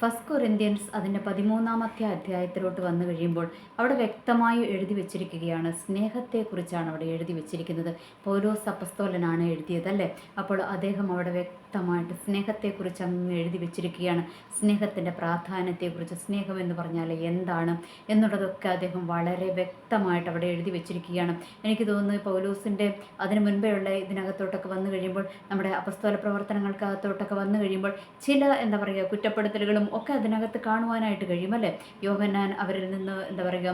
First Corinthians അതിന്റെ പതിമൂന്നാമത്തെ അധ്യായത്തിലോട്ട് വന്നു കഴിയുമ്പോൾ അവിടെ വ്യക്തമായി എഴുതി വെച്ചിരിക്കുകയാണ്. സ്നേഹത്തെക്കുറിച്ചാണ് അവിടെ എഴുതി വെച്ചിരിക്കുന്നത്. പൗലോസ് അപ്പസ്തോലനാണ് എഴുതിയത് അല്ലേ അപ്പോൾ അദ്ദേഹം അവിടെ വ്യക്തമായിട്ട് സ്നേഹത്തെക്കുറിച്ച് അങ്ങ് എഴുതി വെച്ചിരിക്കുകയാണ്. സ്നേഹത്തിന്റെ പ്രാധാന്യത്തെക്കുറിച്ച് സ്നേഹം എന്ന് പറഞ്ഞാൽ എന്താണ് എന്നുള്ളതൊക്കെ അദ്ദേഹം വളരെ വ്യക്തമായിട്ട് അവിടെ എഴുതി വെച്ചിരിക്കുകയാണ്. എനിക്ക് തോന്നുന്നു പൗലോസിന്റെ അതിന് മുൻപേ ഉള്ള ഇതിനകത്തോട്ടൊക്കെ വന്നു കഴിയുമ്പോൾ നമ്മുടെ അപസ്തോല പ്രവർത്തനങ്ങൾക്കകത്തോട്ടൊക്കെ വന്നു കഴിയുമ്പോൾ ചില എന്താ പറയുക കുറ്റപ്പെടുത്തലുകളും ഒക്കെ അതിനകത്ത് കാണുവാനായിട്ട് കഴിയും അല്ലേ? യോഹനാൻ അവരിൽ നിന്ന് എന്താ പറയുക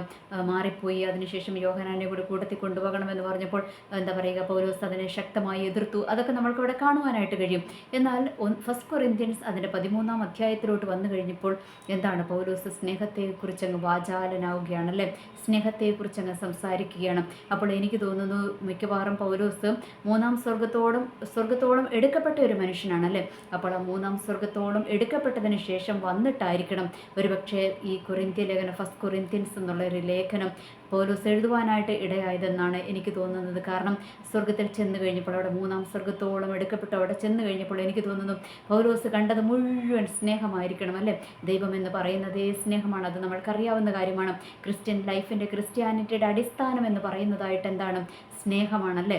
മാറിപ്പോയി. അതിനുശേഷം യോഹനാനെ കൂടി കൂട്ടത്തിൽ കൊണ്ടുപോകണമെന്ന് പറഞ്ഞപ്പോൾ എന്താ പറയുക പൗലോസ് അതിനെ ശക്തമായി എതിർത്തു. അതൊക്കെ നമ്മൾക്ക് ഇവിടെ കാണുവാനായിട്ട് കഴിയും. എന്നാൽ ഫസ്റ്റ് കൊറിന്ത്യൻസ് അതിന്റെ പതിമൂന്നാം അധ്യായത്തിലോട്ട് വന്നു കഴിഞ്ഞപ്പോൾ എന്താണ്? പൗലോസ് സ്നേഹത്തെക്കുറിച്ച് അങ്ങ് വാചാലനാവുകയാണ് അല്ലേ? സ്നേഹത്തെക്കുറിച്ച് അങ്ങ് സംസാരിക്കുകയാണ്. അപ്പോൾ എനിക്ക് തോന്നുന്നു മിക്കവാറും പൗലോസ് മൂന്നാം സ്വർഗത്തോളം സ്വർഗത്തോളം എടുക്കപ്പെട്ട ഒരു മനുഷ്യനാണ് അല്ലേ? അപ്പോൾ ആ മൂന്നാം സ്വർഗത്തോളം എടുക്കപ്പെട്ടതിന് ശേഷം വന്നിട്ടായിരിക്കണം. ഒരുപക്ഷെ ഈ കുറിന്ത്യ ലേഖനം ഫസ്റ്റ് കുറിന്ത്യൻസ് എന്നുള്ള ഒരു ലേഖനം പൗലോസ് എഴുതുവാനായിട്ട് ഇടയായതെന്നാണ് എനിക്ക് തോന്നുന്നത്. കാരണം സ്വർഗത്തിൽ ചെന്ന് കഴിഞ്ഞപ്പോൾ അവിടെ മൂന്നാം സ്വർഗത്തോളം എടുക്കപ്പെട്ട്. അവിടെ ചെന്ന് കഴിഞ്ഞപ്പോൾ എനിക്ക് തോന്നുന്നു പൗലോസ് കണ്ടത് മുഴുവൻ സ്നേഹമായിരിക്കണം അല്ലേ? ദൈവം എന്ന് പറയുന്നതേ സ്നേഹമാണ്? അത് നമ്മൾക്കറിയാവുന്ന കാര്യമാണ്. ക്രിസ്ത്യൻ ലൈഫിന്റെ ക്രിസ്ത്യാനിറ്റിയുടെ അടിസ്ഥാനം എന്ന് പറയുന്നതായിട്ട് എന്താണ്? സ്നേഹമാണല്ലേ?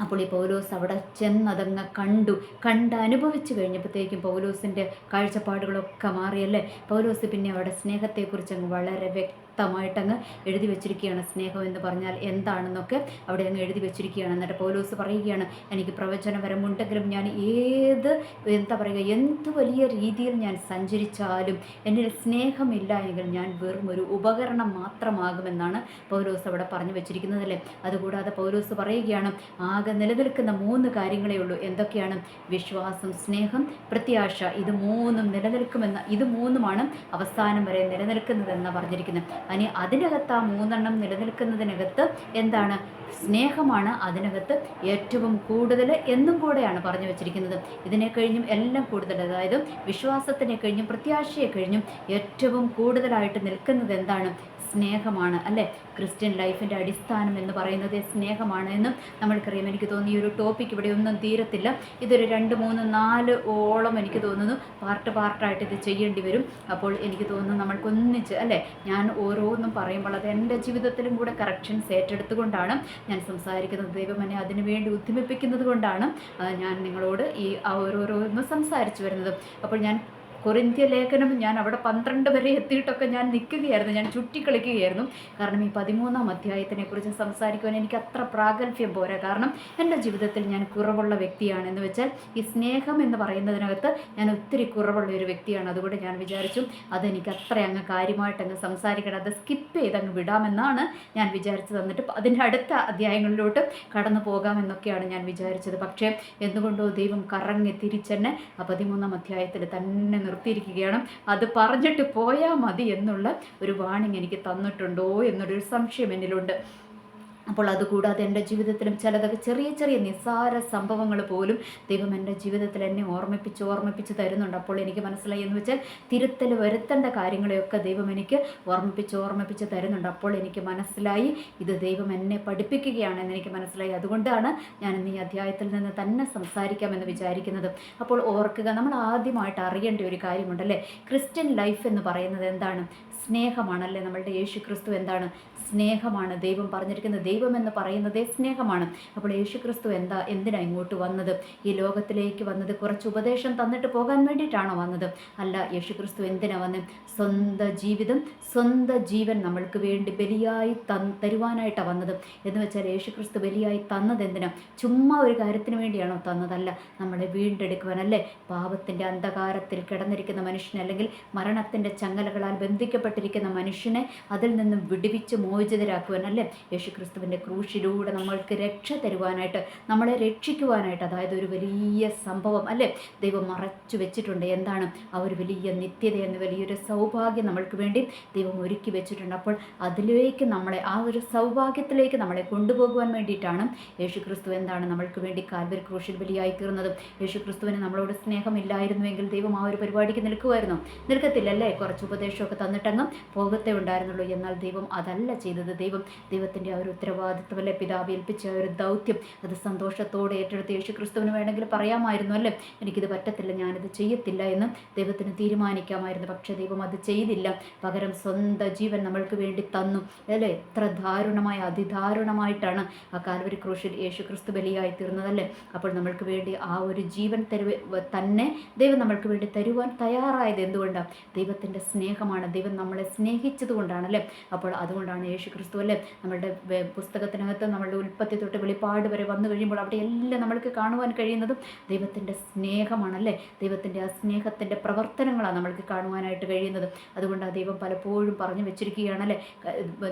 അപ്പോൾ ഈ പൗലോസ് അവിടെ ചെന്നതങ്ങ് കണ്ടു. കണ്ട് അനുഭവിച്ചു കഴിഞ്ഞപ്പോഴത്തേക്കും പൗലോസിന്റെ കാഴ്ചപ്പാടുകളൊക്കെ മാറിയല്ലേ? പൗലോസ് പിന്നെ അവിടെ സ്നേഹത്തെക്കുറിച്ച് അങ്ങ് വളരെ വ്യക്തമായിട്ടങ്ങ് എഴുതി വെച്ചിരിക്കുകയാണ്. സ്നേഹം എന്ന് പറഞ്ഞാൽ എന്താണെന്നൊക്കെ അവിടെ അങ്ങ് എഴുതി വെച്ചിരിക്കുകയാണ്. എന്നിട്ട് പൗലോസ് പറയുകയാണ് എനിക്ക് പ്രവചനം പ്രവചനപരമുണ്ടെങ്കിലും ഞാൻ ഏത് എന്താ പറയുക എന്ത് വലിയ രീതിയിൽ ഞാൻ സഞ്ചരിച്ചാലും എന്നിൽ സ്നേഹമില്ല എങ്കിൽ ഞാൻ വെറും ഒരു ഉപകരണം മാത്രമാകുമെന്നാണ് പൗലോസ് അവിടെ പറഞ്ഞു വെച്ചിരിക്കുന്നത് അല്ലേ? അതുകൂടാതെ പൗലോസ് പറയുകയാണ് ആകെ നിലനിൽക്കുന്ന മൂന്ന് കാര്യങ്ങളേ ഉള്ളൂ. എന്തൊക്കെയാണ്? വിശ്വാസം സ്നേഹം പ്രത്യാശ. ഇത് മൂന്നും നിലനിൽക്കുമെന്ന ഇത് മൂന്നുമാണ് അവസാനം വരെ നിലനിൽക്കുന്നതെന്ന് പറഞ്ഞിരിക്കുന്നത്. അനി അതിനകത്ത് ആ മൂന്നെണ്ണം നിലനിൽക്കുന്നതിനകത്ത് എന്താണ്? സ്നേഹമാണ് അതിനകത്ത് ഏറ്റവും കൂടുതൽ എന്നും കൂടെയാണ് പറഞ്ഞു വച്ചിരിക്കുന്നത്. ഇതിനെ കഴിഞ്ഞും എല്ലാം കൂടുതൽ അതായത് വിശ്വാസത്തിനെ കഴിഞ്ഞും പ്രത്യാശയെ കഴിഞ്ഞും ഏറ്റവും കൂടുതലായിട്ട് നിൽക്കുന്നത് എന്താണ്? സ്നേഹമാണ് അല്ലേ? ക്രിസ്ത്യൻ ലൈഫിന്റെ അടിസ്ഥാനം എന്ന് പറയുന്നത് സ്നേഹമാണ് എന്നും നമ്മൾക്കറിയാം. എനിക്ക് തോന്നുന്നു ഈ ഒരു ടോപ്പിക് ഇവിടെ ഒന്നും തീരത്തില്ല. ഇതൊരു രണ്ട് മൂന്ന് നാല് ഓളം എനിക്ക് തോന്നുന്നു. പാർട്ട് പാർട്ടായിട്ട് ഇത് ചെയ്യേണ്ടി വരും. അപ്പോൾ എനിക്ക് തോന്നുന്നു നമ്മൾക്കൊന്നിച്ച് അല്ലേ? ഞാൻ ഓരോന്നും പറയുമ്പോൾ അത് എന്റെ ജീവിതത്തിലും കൂടെ കറക്ഷൻസ് ഏറ്റെടുത്തുകൊണ്ടാണ് ഞാൻ സംസാരിക്കുന്നത്. ദൈവം എന്നെ അതിനുവേണ്ടി ഉദ്യമിപ്പിക്കുന്നത് കൊണ്ടാണ് ഞാൻ നിങ്ങളോട് ഈ ഓരോരോന്ന് സംസാരിച്ചു വരുന്നത്. അപ്പോൾ ഞാൻ കൊറിന്ത്യ ലേഖനം ഞാൻ അവിടെ പന്ത്രണ്ട് വരെ എത്തിയിട്ടൊക്കെ ഞാൻ നിൽക്കുകയായിരുന്നു. ഞാൻ ചുറ്റിക്കളിക്കുകയായിരുന്നു. കാരണം ഈ പതിമൂന്നാം അധ്യായത്തിനെ കുറിച്ച് സംസാരിക്കുവാൻ എനിക്ക് അത്ര പ്രാഗൽഭ്യം പോരാ. കാരണം എന്റെ ജീവിതത്തിൽ ഞാൻ കുറവുള്ള വ്യക്തിയാണ് എന്ന് വെച്ചാൽ ഈ സ്നേഹം എന്ന് പറയുന്നതിനകത്ത് ഞാൻ ഒത്തിരി കുറവുള്ള ഒരു വ്യക്തിയാണ്. അതുകൊണ്ട് ഞാൻ വിചാരിച്ചു അതെനിക്ക് അത്ര അങ്ങ് കാര്യമായിട്ട് അങ്ങ് സംസാരിക്കണം. അത് സ്കിപ്പ് ചെയ്ത് അങ്ങ് വിടാമെന്നാണ് ഞാൻ വിചാരിച്ചു തന്നിട്ട് അതിന്റെ അടുത്ത അധ്യായങ്ങളിലോട്ട് കടന്നു പോകാമെന്നൊക്കെയാണ് ഞാൻ വിചാരിച്ചത്. പക്ഷേ എന്തുകൊണ്ടോ ദൈവം കറങ്ങി തിരിച്ചെന്നെ ആ പതിമൂന്നാം അധ്യായത്തിൽ തന്നെ നിർത്തിയിരിക്കുകയാണ്. അത് പറഞ്ഞിട്ട് പോയാൽ മതി എന്നുള്ള ഒരു വാണിംഗ് എനിക്ക് തന്നിട്ടുണ്ടോ എന്നൊരു സംശയം എന്നിലുണ്ട്. അപ്പോൾ അതുകൂടാതെ എന്റെ ജീവിതത്തിലും ചിലതൊക്കെ ചെറിയ ചെറിയ നിസ്സാര സംഭവങ്ങൾ പോലും ദൈവം എന്റെ ജീവിതത്തിൽ എന്നെ ഓർമ്മിപ്പിച്ച് ഓർമ്മിപ്പിച്ച് തരുന്നുണ്ട്. അപ്പോൾ എനിക്ക് മനസ്സിലായി എന്ന് വെച്ചാൽ തിരുത്തൽ വരുത്തേണ്ട കാര്യങ്ങളെയൊക്കെ ദൈവം എനിക്ക് ഓർമ്മിപ്പിച്ച് ഓർമ്മിപ്പിച്ച് തരുന്നുണ്ട്. അപ്പോൾ എനിക്ക് മനസ്സിലായി ഇത് ദൈവം എന്നെ പഠിപ്പിക്കുകയാണെന്ന് എനിക്ക് മനസ്സിലായി. അതുകൊണ്ടാണ് ഞാൻ ഇന്ന് ഈ അധ്യായത്തിൽ നിന്ന് തന്നെ സംസാരിക്കാമെന്ന് വിചാരിക്കുന്നത്. അപ്പോൾ ഓർക്കുക നമ്മൾ ആദ്യമായിട്ട് അറിയേണ്ട ഒരു കാര്യമുണ്ടല്ലേ? ക്രിസ്ത്യൻ ലൈഫ് എന്ന് പറയുന്നത് എന്താണ്? സ്നേഹമാണല്ലേ നമ്മളുടെ യേശു ക്രിസ്തു എന്താണ്? സ്നേഹമാണ്. ദൈവം പറഞ്ഞിരിക്കുന്ന ദൈവം എന്ന് പറയുന്നതേ സ്നേഹമാണ്. അപ്പോൾ യേശു ക്രിസ്തു എന്താ? എന്തിനാണ് ഇങ്ങോട്ട് വന്നത്? ഈ ലോകത്തിലേക്ക് വന്നത് കുറച്ച് ഉപദേശം തന്നിട്ട് പോകാൻ വേണ്ടിയിട്ടാണോ വന്നത്? അല്ല യേശു ക്രിസ്തു എന്തിനാ വന്നത് സ്വന്തം ജീവിതം സ്വന്തം ജീവൻ നമ്മൾക്ക് വേണ്ടി ബലിയായി തൻ തരുവാനായിട്ടാണ് വന്നത്. എന്ന് വെച്ചാൽ യേശു ക്രിസ്തു ബലിയായി തന്നത് എന്തിനാ? ചുമ്മാ ഒരു കാര്യത്തിന് വേണ്ടിയാണോ തന്നതല്ല. നമ്മളെ വീണ്ടെടുക്കുവാനല്ലേ? പാപത്തിന്റെ അന്ധകാരത്തിൽ കിടന്നിരിക്കുന്ന മനുഷ്യനെ അല്ലെങ്കിൽ മരണത്തിന്റെ ചങ്ങലകളാൽ ബന്ധിക്കപ്പെട്ടിരിക്കുന്ന മനുഷ്യനെ അതിൽ നിന്നും വിടുവിച്ച് മോചിതരാക്കുവാൻ അല്ലേ? യേശുക്രിസ്തുവിന്റെ ക്രൂശിലൂടെ നമ്മൾക്ക് രക്ഷ തരുവാനായിട്ട് നമ്മളെ രക്ഷിക്കുവാനായിട്ട് അതായത് ഒരു വലിയ സംഭവം അല്ലേ? ദൈവം മറച്ചു വെച്ചിട്ടുണ്ട്. എന്താണ്? ആ ഒരു വലിയ നിത്യത എന്ന വലിയൊരു സൗഭാഗ്യം നമ്മൾക്ക് വേണ്ടി ദൈവം ഒരുക്കി വെച്ചിട്ടുണ്ട്. അപ്പോൾ അതിലേക്ക് നമ്മളെ ആ ഒരു സൗഭാഗ്യത്തിലേക്ക് നമ്മളെ കൊണ്ടുപോകുവാൻ വേണ്ടിയിട്ടാണ് യേശുക്രിസ്തു എന്താണ് നമ്മൾക്ക് വേണ്ടി കാൽവരി ക്രൂശിൽ ബലിയായി തീർന്നതും. യേശുക്രിസ്തുവിന് നമ്മളോട് സ്നേഹമില്ലായിരുന്നുവെങ്കിൽ ദൈവം ആ ഒരു പരിപാടിക്ക് നിൽക്കുമായിരുന്നു നിൽക്കത്തില്ലല്ലേ? കുറച്ച് ഉപദേശമൊക്കെ തന്നിട്ടങ്ങ് പോകത്തേ ഉണ്ടായിരുന്നുള്ളൂ. എന്നാൽ ദൈവം അതല്ല ചെയ്തത്. ദൈവം ദൈവത്തിന്റെ ആ ഒരു ഉത്തരവാദിത്വം അല്ലെ? പിതാവ് ഏൽപ്പിച്ച ഒരു ദൗത്യം അത് സന്തോഷത്തോടെ ഏറ്റെടുത്ത് യേശു ക്രിസ്തുവിന് വേണമെങ്കിൽ പറയാമായിരുന്നു അല്ലേ? എനിക്കിത് പറ്റത്തില്ല ഞാനിത് ചെയ്യത്തില്ല എന്ന് ദൈവത്തിന് തീരുമാനിക്കാമായിരുന്നു. പക്ഷേ ദൈവം അത് ചെയ്തില്ല. പകരം സ്വന്തം ജീവൻ നമ്മൾക്ക് വേണ്ടി തന്നു അല്ലേ? എത്ര ദാരുണമായ അതിദാരുണമായിട്ടാണ് ആ കാൽവരി ക്രൂശിൽ യേശു ക്രിസ്തു ബലിയായി തീർന്നതല്ലേ അപ്പോൾ നമ്മൾക്ക് വേണ്ടി ആ ഒരു ജീവൻ തരുവ തന്നെ ദൈവം നമ്മൾക്ക് വേണ്ടി തരുവാൻ തയ്യാറായത് എന്തുകൊണ്ടാണ് ദൈവത്തിന്റെ സ്നേഹമാണ്. ദൈവം നമ്മളെ സ്നേഹിച്ചത് കൊണ്ടാണല്ലേ അപ്പോൾ അതുകൊണ്ടാണ് യേശു ക്രിസ്തു അല്ലേ? നമ്മളുടെ പുസ്തകത്തിനകത്ത് നമ്മളുടെ ഉൽപ്പത്തി തൊട്ട് വെളിപ്പാട് വരെ വന്നു കഴിയുമ്പോൾ അവിടെ എല്ലാം നമ്മൾക്ക് കാണുവാൻ കഴിയുന്നതും ദൈവത്തിന്റെ സ്നേഹമാണല്ലേ ദൈവത്തിന്റെ ആ സ്നേഹത്തിന്റെ പ്രവർത്തനങ്ങളാണ് നമ്മൾക്ക് കാണുവാനായിട്ട് കഴിയുന്നത്. അതുകൊണ്ട് ആ ദൈവം പലപ്പോഴും പറഞ്ഞു വെച്ചിരിക്കുകയാണല്ലേ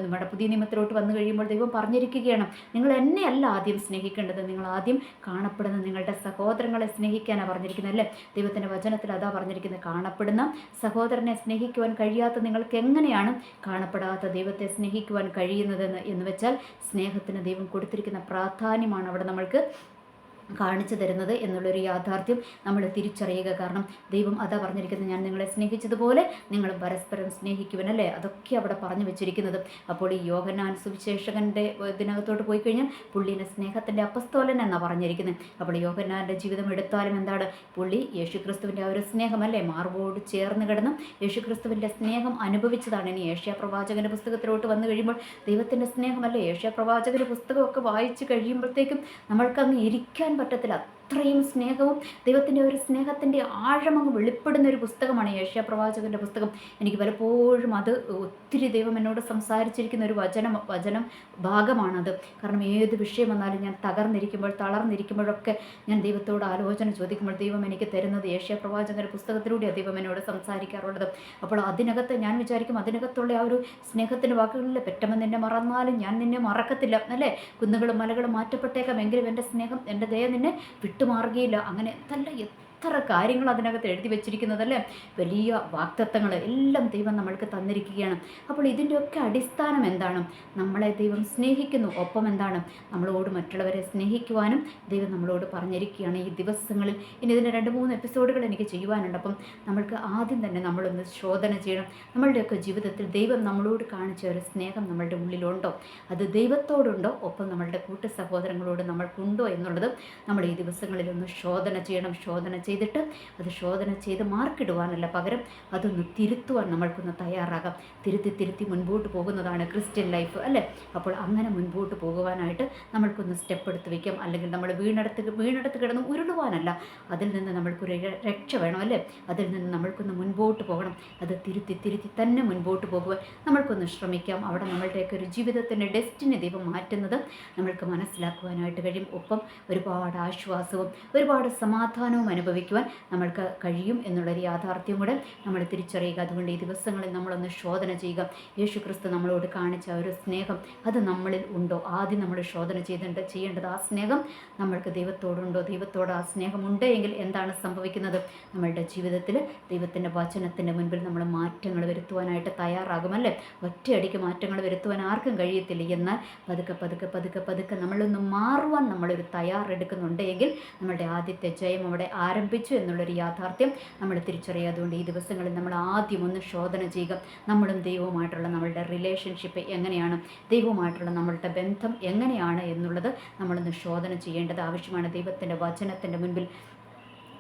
നമ്മുടെ പുതിയ നിയമത്തിലോട്ട് വന്നു കഴിയുമ്പോൾ ദൈവം പറഞ്ഞിരിക്കുകയാണ് നിങ്ങൾ എന്നെയല്ല ആദ്യം സ്നേഹിക്കേണ്ടത് നിങ്ങൾ ആദ്യം കാണപ്പെടുന്ന നിങ്ങളുടെ സഹോദരങ്ങളെ സ്നേഹിക്കാനാണ് പറഞ്ഞിരിക്കുന്നത് അല്ലേ? ദൈവത്തിന്റെ വചനത്തിൽ അതാ പറഞ്ഞിരിക്കുന്നത് കാണപ്പെടുന്ന സഹോദരനെ സ്നേഹിക്കുവാൻ കഴിയാത്ത നിങ്ങൾക്ക് എങ്ങനെയാണ് കാണപ്പെടാത്ത ദൈവത്തെ സ്നേഹിക്കുവാൻ കഴിയുന്നതെന്ന് എന്ന് വെച്ചാൽ സ്നേഹത്തിന് ദൈവം കൊടുത്തിരിക്കുന്ന പ്രാധാന്യമാണ് അവിടെ നമ്മൾക്ക് കാണിച്ചു തരുന്നത് എന്നുള്ളൊരു യാഥാർത്ഥ്യം നമ്മൾ തിരിച്ചറിയുക. കാരണം ദൈവം അതാ പറഞ്ഞിരിക്കുന്നത് ഞാൻ നിങ്ങളെ സ്നേഹിച്ചതുപോലെ നിങ്ങൾ പരസ്പരം സ്നേഹിക്കുവനല്ലേ അതൊക്കെ അവിടെ പറഞ്ഞു വെച്ചിരിക്കുന്നത്. അപ്പോൾ ഈ യോഗനാൻ സുവിശേഷകന്റെ ഇതിനകത്തോട്ട് പോയി കഴിഞ്ഞാൽ പുള്ളിനെ സ്നേഹത്തിന്റെ അപ്പസ്തോലൻ എന്നാണ് പറഞ്ഞിരിക്കുന്നത്. അപ്പോൾ യോഗനാന്റെ ജീവിതം എടുത്താലും എന്താണ്? പുള്ളി യേശുക്രിസ്തുവിന്റെ ആ ഒരു സ്നേഹമല്ലേ മാർബോട് ചേർന്ന് കിടന്നും യേശുക്രിസ്തുവിന്റെ സ്നേഹം അനുഭവിച്ചതാണ്. ഇനി ഏഷ്യ പ്രവാചകന്റെ പുസ്തകത്തിലോട്ട് വന്നു കഴിയുമ്പോൾ ദൈവത്തിന്റെ സ്നേഹമല്ലേ? ഏഷ്യ പ്രവാചകന്റെ പുസ്തകമൊക്കെ വായിച്ച് കഴിയുമ്പോഴത്തേക്കും നമ്മൾക്കങ്ങ് ഇരിക്കാൻ പറ്റത്തില്ല. അത്രയും സ്നേഹവും ദൈവത്തിന്റെ ഒരു സ്നേഹത്തിന്റെ ആഴമങ്ങ് വെളിപ്പെടുന്ന ഒരു പുസ്തകമാണ് ഏഷ്യ പ്രവാചകന്റെ പുസ്തകം. എനിക്ക് പലപ്പോഴും അത് ഒത്തിരി ദൈവം എന്നോട് സംസാരിച്ചിരിക്കുന്ന ഒരു വചനം വചനം ഭാഗമാണത്. കാരണം ഏത് വിഷയം വന്നാലും ഞാൻ തകർന്നിരിക്കുമ്പോൾ തളർന്നിരിക്കുമ്പോഴൊക്കെ ഞാൻ ദൈവത്തോട് ആലോചന ചോദിക്കുമ്പോൾ ദൈവം എനിക്ക് തരുന്നത് ഏഷ്യ പ്രവാചകന്റെ പുസ്തകത്തിലൂടെയാണ് ദൈവം എന്നോട് സംസാരിക്കാറുള്ളത്. അപ്പോൾ അതിനകത്ത് ഞാൻ വിചാരിക്കും അതിനകത്തുള്ള ആ ഒരു സ്നേഹത്തിന്റെ വാക്കുകളിൽ പെറ്റമ്മ നിന്നെ മറന്നാലും ഞാൻ നിന്നെ മറക്കത്തില്ല അല്ലേ? കുന്നുകളും മലകളും മാറ്റപ്പെട്ടേക്കാം. എങ്കിലും എന്റെ സ്നേഹം എന്റെ ദയ നിന്നെ വിട്ടുമാറുകയില്ല. അങ്ങനെ നല്ല എത്ര കാര്യങ്ങൾ അതിനകത്ത് എഴുതി വെച്ചിരിക്കുന്നതല്ലേ? വലിയ വാക്തത്വങ്ങൾ എല്ലാം ദൈവം നമ്മൾക്ക് തന്നിരിക്കുകയാണ്. അപ്പോൾ ഇതിന്റെയൊക്കെ അടിസ്ഥാനം എന്താണ്? നമ്മളെ ദൈവം സ്നേഹിക്കുന്നു ഒപ്പം എന്താണ്? നമ്മളോട് മറ്റുള്ളവരെ സ്നേഹിക്കുവാനും ദൈവം നമ്മളോട് പറഞ്ഞിരിക്കുകയാണ് ഈ ദിവസങ്ങളിൽ. ഇനി ഇതിന്റെ രണ്ട് മൂന്ന് എപ്പിസോഡുകൾ എനിക്ക് ചെയ്യുവാനുണ്ട്. അപ്പം നമ്മൾക്ക് ആദ്യം തന്നെ നമ്മളൊന്ന് ശോധന ചെയ്യണം. നമ്മളുടെയൊക്കെ ജീവിതത്തിൽ ദൈവം നമ്മളോട് കാണിച്ച ഒരു സ്നേഹം നമ്മളുടെ ഉള്ളിലുണ്ടോ? അത് ദൈവത്തോടുണ്ടോ? ഒപ്പം നമ്മളുടെ കൂട്ടു സഹോദരങ്ങളോട് നമ്മൾക്കുണ്ടോ എന്നുള്ളത് നമ്മൾ ഈ ദിവസങ്ങളിലൊന്ന് ശോധന ചെയ്യണം ശോധന ചെയ്തിട്ട് അത് ശോധന ചെയ്ത് മാർക്കിടുവാനല്ല പകരം അതൊന്ന് തിരുത്തുവാൻ നമ്മൾക്കൊന്ന് തയ്യാറാകാം. തിരുത്തി തിരുത്തി മുൻപോട്ട് പോകുന്നതാണ് ക്രിസ്ത്യൻ ലൈഫ് അല്ലേ? അപ്പോൾ അങ്ങനെ മുൻപോട്ട് പോകുവാനായിട്ട് നമ്മൾക്കൊന്ന് സ്റ്റെപ്പ് എടുത്ത് വയ്ക്കാം അല്ലെങ്കിൽ നമ്മൾ വീണെടുത്ത് വീണെടുത്ത് കിടന്ന് ഉരുളുവാനല്ല. അതിൽ നിന്ന് നമ്മൾക്കൊരു രക്ഷ വേണം അല്ലേ? അതിൽ നിന്ന് നമ്മൾക്കൊന്ന് മുൻപോട്ട് പോകണം. അത് തിരുത്തി തിരുത്തി തന്നെ മുൻപോട്ട് പോകുവാൻ നമ്മൾക്കൊന്ന് ശ്രമിക്കാം. അവിടെ നമ്മളുടെയൊക്കെ ഒരു ജീവിതത്തിന്റെ ഡെസ്റ്റിനി ദൈവം മാറ്റുന്നത് നമ്മൾക്ക് മനസ്സിലാക്കുവാനായിട്ട് കഴിയും. ഒപ്പം ഒരുപാട് ആശ്വാസവും ഒരുപാട് സമാധാനവും അനുഭവിക്കുവാൻ നമ്മൾക്ക് കഴിയും എന്നുള്ളൊരു യാഥാർത്ഥ്യം കൂടെ നമ്മൾ തിരിച്ചറിയുക. അതുകൊണ്ട് ഈ ദിവസങ്ങളിൽ നമ്മളൊന്ന് ശോധന ചെയ്യുക. യേശു ക്രിസ്തു നമ്മളോട് കാണിച്ച ഒരു സ്നേഹം അത് നമ്മളിൽ ഉണ്ടോ? ആദ്യം നമ്മൾ ശോധന ചെയ്തിട്ട് ചെയ്യേണ്ടത് ആ സ്നേഹം നമ്മൾക്ക് ദൈവത്തോടുണ്ടോ? ദൈവത്തോട് ആ സ്നേഹം ഉണ്ട് എങ്കിൽ എന്താണ് സംഭവിക്കുന്നത്? നമ്മളുടെ ജീവിതത്തിൽ ദൈവത്തിന്റെ വചനത്തിന്റെ മുൻപിൽ നമ്മൾ മാറ്റങ്ങൾ വരുത്തുവാനായിട്ട് തയ്യാറാകുമല്ലേ ഒറ്റയടിക്ക് മാറ്റങ്ങൾ വരുത്തുവാൻ ആർക്കും കഴിയത്തില്ല. എന്നാൽ പതുക്കെ പതുക്കെ പതുക്കെ പതുക്കെ നമ്മളൊന്ന് മാറുവാൻ നമ്മളൊരു തയ്യാറെടുക്കുന്നുണ്ട് എങ്കിൽ നമ്മളുടെ ആദ്യത്തെ ജയം അവിടെ ആരംഭിച്ചു എന്നുള്ളൊരു യാഥാർത്ഥ്യം നമ്മൾ തിരിച്ചറിയുക അതുകൊണ്ട് ഈ ദിവസങ്ങളിൽ നമ്മൾ ആദ്യം ഒന്ന് ശോധന ചെയ്യുക. നമ്മളും ദൈവവുമായിട്ടുള്ള നമ്മളുടെ റിലേഷൻഷിപ്പ് എങ്ങനെയാണ്? ദൈവവുമായിട്ടുള്ള നമ്മളുടെ ബന്ധം എങ്ങനെയാണ് എന്നുള്ളത് നമ്മളൊന്ന് ശോധന ചെയ്യേണ്ടത് ആവശ്യമാണ്. ദൈവത്തിന്റെ വചനത്തിന്റെ മുൻപിൽ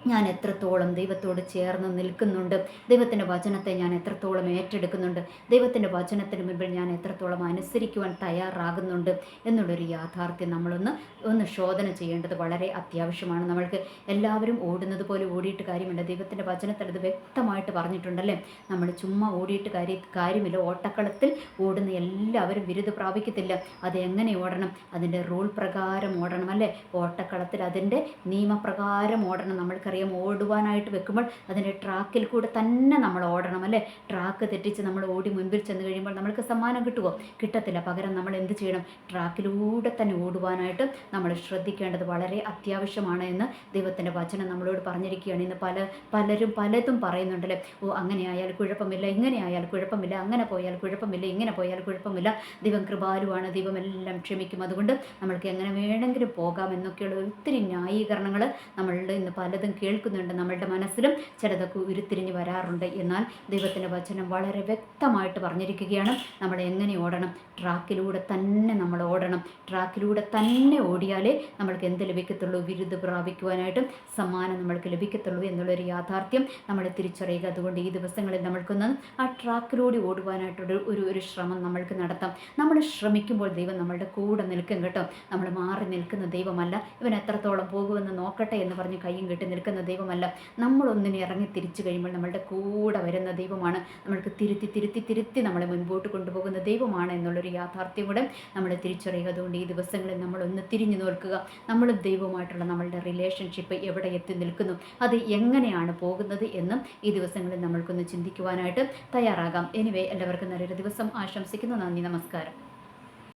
ഞാൻ എത്രത്തോളം ദൈവത്തോട് ചേർന്ന് നിൽക്കുന്നുണ്ട്? ദൈവത്തിന്റെ വചനത്തെ ഞാൻ എത്രത്തോളം ഏറ്റെടുക്കുന്നുണ്ട്? ദൈവത്തിന്റെ വചനത്തിന് മുമ്പിൽ ഞാൻ എത്രത്തോളം അനുസരിക്കുവാൻ തയ്യാറാകുന്നുണ്ട്? എന്നുള്ളൊരു യാഥാർത്ഥ്യം നമ്മളൊന്ന് ഒന്ന് ശോധന ചെയ്യേണ്ടത് വളരെ അത്യാവശ്യമാണ്. നമ്മൾക്ക് എല്ലാവരും ഓടുന്നത് പോലെ ഓടിയിട്ട് കാര്യമില്ല. ദൈവത്തിന്റെ വചനത്തിൽ അത് വ്യക്തമായിട്ട് പറഞ്ഞിട്ടുണ്ടല്ലേ? നമ്മൾ ചുമ്മാ ഓടിയിട്ട് കാര്യ കാര്യമില്ല. ഓട്ടക്കളത്തിൽ ഓടുന്ന എല്ലാവരും ബിരുദ പ്രാപിക്കത്തില്ല. അത് എങ്ങനെ ഓടണം? അതിന്റെ റൂൾ പ്രകാരം ഓടണം അല്ലേ? ഓട്ടക്കളത്തിൽ അതിന്റെ നിയമപ്രകാരം ഓടണം. നമ്മൾക്കറിയാം ഓടുവാനായിട്ട് വെക്കുമ്പോൾ അതിന്റെ ട്രാക്കിൽ കൂടെ തന്നെ നമ്മൾ ഓടണം അല്ലേ? ട്രാക്ക് തെറ്റിച്ച് നമ്മൾ ഓടി മുൻപിൽ ചെന്ന് കഴിയുമ്പോൾ നമ്മൾക്ക് സമ്മാനം കിട്ടുമോ കിട്ടത്തില്ല. പകരം നമ്മൾ എന്ത് ചെയ്യണം? ട്രാക്കിലൂടെ തന്നെ ഓടുവാനായിട്ട് നമ്മൾ ശ്രദ്ധിക്കേണ്ടത് വളരെ അത്യാവശ്യമാണ് എന്ന് ദൈവത്തിന്റെ വചനം നമ്മളോട് പറഞ്ഞിരിക്കുകയാണ്. ഇന്ന് പല പലരും പലതും പറയുന്നുണ്ടല്ലേ ഓ അങ്ങനെയായാൽ കുഴപ്പമില്ല ഇങ്ങനെ ആയാൽ കുഴപ്പമില്ല അങ്ങനെ പോയാൽ കുഴപ്പമില്ല ഇങ്ങനെ പോയാൽ കുഴപ്പമില്ല. ദൈവം കൃപാലുവാണ് ദൈവം എല്ലാം ക്ഷമിക്കും. അതുകൊണ്ട് നമ്മൾക്ക് എങ്ങനെ വേണമെങ്കിലും പോകാം എന്നൊക്കെയുള്ള ഒത്തിരി ന്യായീകരണങ്ങൾ നമ്മളുടെ ഇന്ന് പലതും കേൾക്കുന്നുണ്ട്. നമ്മളുടെ മനസ്സിലും ചിലതൊക്കെ ഉരുത്തിരിഞ്ഞ് വരാറുണ്ട്. എന്നാൽ ദൈവത്തിന്റെ വചനം വളരെ വ്യക്തമായിട്ട് പറഞ്ഞിരിക്കുകയാണ്. നമ്മൾ എങ്ങനെ ഓടണം? ട്രാക്കിലൂടെ തന്നെ നമ്മൾ ഓടണം. ട്രാക്കിലൂടെ തന്നെ ഓടിയാലേ നമ്മൾക്ക് എന്ത് ലഭിക്കത്തുള്ളൂ? വിരുദ്ധ പ്രാപിക്കുവാനായിട്ടും സമ്മാനം നമ്മൾക്ക് ലഭിക്കത്തുള്ളൂ എന്നുള്ളൊരു യാഥാർത്ഥ്യം നമ്മൾ തിരിച്ചറിയുക. അതുകൊണ്ട് ഈ ദിവസങ്ങളിൽ നമ്മൾക്കൊന്ന് ആ ട്രാക്കിലൂടെ ഓടുവാനായിട്ടൊരു ഒരു ഒരു ശ്രമം നമ്മൾക്ക് നടത്താം. നമ്മൾ ശ്രമിക്കുമ്പോൾ ദൈവം നമ്മളുടെ കൂടെ നിൽക്കും കേട്ടോ. നമ്മൾ മാറി നിൽക്കുന്ന ദൈവമല്ല. ഇവൻ എത്രത്തോളം പോകുമെന്ന് നോക്കട്ടെ എന്ന് പറഞ്ഞ് കയ്യും കെട്ടി നിൽക്കുന്ന ദൈവമല്ല. നമ്മളൊന്നിനെ ഇറങ്ങി തിരിച്ചു കഴിയുമ്പോൾ നമ്മളുടെ കൂടെ വരുന്ന ദൈവമാണ്. നമ്മൾക്ക് തിരുത്തി തിരുത്തി തിരുത്തി നമ്മളെ മുൻപോട്ട് കൊണ്ടുപോകുന്ന ദൈവമാണ് എന്നുള്ളൊരു യാഥാർത്ഥ്യം കൂടെ നമ്മൾ തിരിച്ചറിയുക. അതുകൊണ്ട് ഈ ദിവസങ്ങളിൽ നമ്മളൊന്ന് തിരിഞ്ഞു നോക്കുക. നമ്മൾ ദൈവമായിട്ടുള്ള നമ്മളുടെ റിലേഷൻഷിപ്പ് എവിടെ എത്തി നിൽക്കുന്നു? അത് എങ്ങനെയാണ് പോകുന്നത് എന്നും ഈ ദിവസങ്ങളിൽ നമ്മൾക്കൊന്ന് ചിന്തിക്കുവാനായിട്ട് തയ്യാറാകാം. എനിവേ എല്ലാവർക്കും നല്ലൊരു ദിവസം ആശംസിക്കുന്നു. നന്ദി നമസ്കാരം.